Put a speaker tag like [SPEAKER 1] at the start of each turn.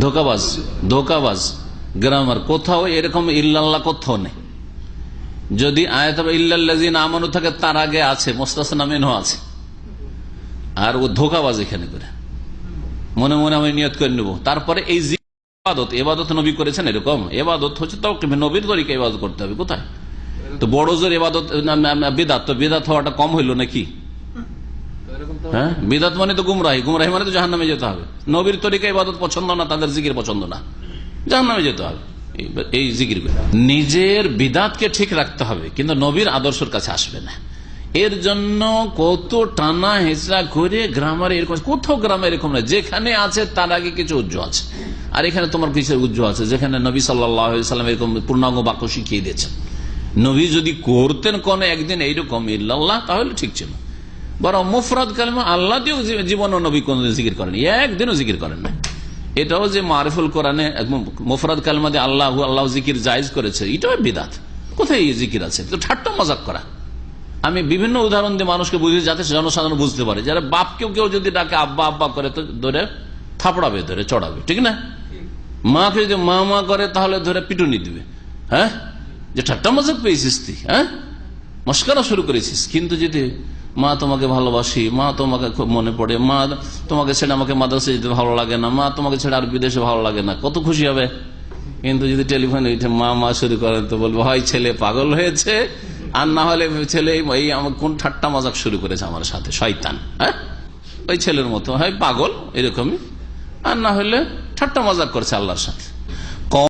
[SPEAKER 1] ধোকাবাজ ধোকাবাজ, grammar কোথাও এরকম ইল্লাল্লাহ কোথাও নেই। যদি আয়াত ইল্লাল্লাজিন আমানু থাকে, তার আগে আছে, মোস্তাসনা মেনু আছে। আর ও ধোকাবাজ এখানে করে। মনে মনে আমি নিয়ত করে নেব। তারপরে এই এবাদত এবাদত নবী করেছেন এরকম। এবাদত হচ্ছে তো নবীর তরিকা এবাদত করতে হবে, কোথায়? তো বড় জোর এবাদত বেদাত, তো বেদাত হওয়াটা কম হইল নাকি? হ্যাঁ? বিদাত মানে তো গুমরাহি। গুমরাহি মানে তো জাহান নামে যেতে হবে। নবীর তরিকা ইবাদত পছন্দ না, তাদের জিকির পছন্দ না। জাহান নামে যেতে হবে। এই- এই জিকির নিজের বিদাতকে ঠিক রাখতে হবে, কিন্তু নবীর আদর্শের কাছে আসবে না। এর জন্য কত টানা হেঁচড়া করে গ্রামারে এরকম কোথাও গ্রামে এরকম না। যেখানে আছে, তার আগে কিছু উজ্জ্ব আছে। আর এখানে তোমার কিছু উজ্জ্ব আছে। যেখানে নবী সাল্লাম এরকম পূর্ণাঙ্গ বাক্য শিখিয়ে দিয়েছেন। নবী যদি করতেন কোন একদিন এইরকম, ইল্লাল্লাহ, তাহলে ঠিক ছিল। বরং মুফরাদ কালেমা আল্লাহ দিয়েও জীবন ও নবী কোন জিকির করেন। একদিনও জিকির করেন না এটাও যে মারিফুল কোরআনে মুফরাদ কালেমা দিয়ে আল্লাহ আল্লাহ জিকির জায়জ করেছে, এটাও বিদাত। কোথায় এই জিকির আছে? তো ঠাট্টা মজাক করা। আমি বিভিন্ন উদাহরণ দিয়ে মানুষকে বুঝি যাতে জনসাধারণ বুঝতে পারে। যারা বাপকেও কেউ যদি ডাকে, আব্বা আব্বা করে তো ধরে থাপড়াবে, ধরে চড়াবে। ঠিক না? মাকে যদি মা মা করে, তাহলে ধরে পিটুনি দিবে। হ্যাঁ? যে ঠাট্টা মজাক পেয়েছিস তুই হ্যাঁ? মস্কারা শুরু করেছিস। কিন্তু যদি মা তোমাকে ভালোবাসি, মা তোমাকে খুব মনে পড়ে, মা তোমাকে ছেড়ে আমাকে মাদ্রাসা যেতে ভালো লাগে না, মা তোমাকে ছেড়ে আর বিদেশে ভালো লাগে না, কত খুশি হবে। কিন্তু যদি টেলিফোনে মা মা শুরু করেন, তো বলব, হয় ছেলে, পাগল হয়েছে। আর না হলে ছেলে, এই আমার কোন ঠাট্টা মজাক শুরু করেছে আমার সাথে, শয়তান হ্যাঁ? ওই ছেলের মতো, হয়, পাগল, এরকমই। আর না হলে ঠাট্টা মজাক করছে আল্লাহর সাথে।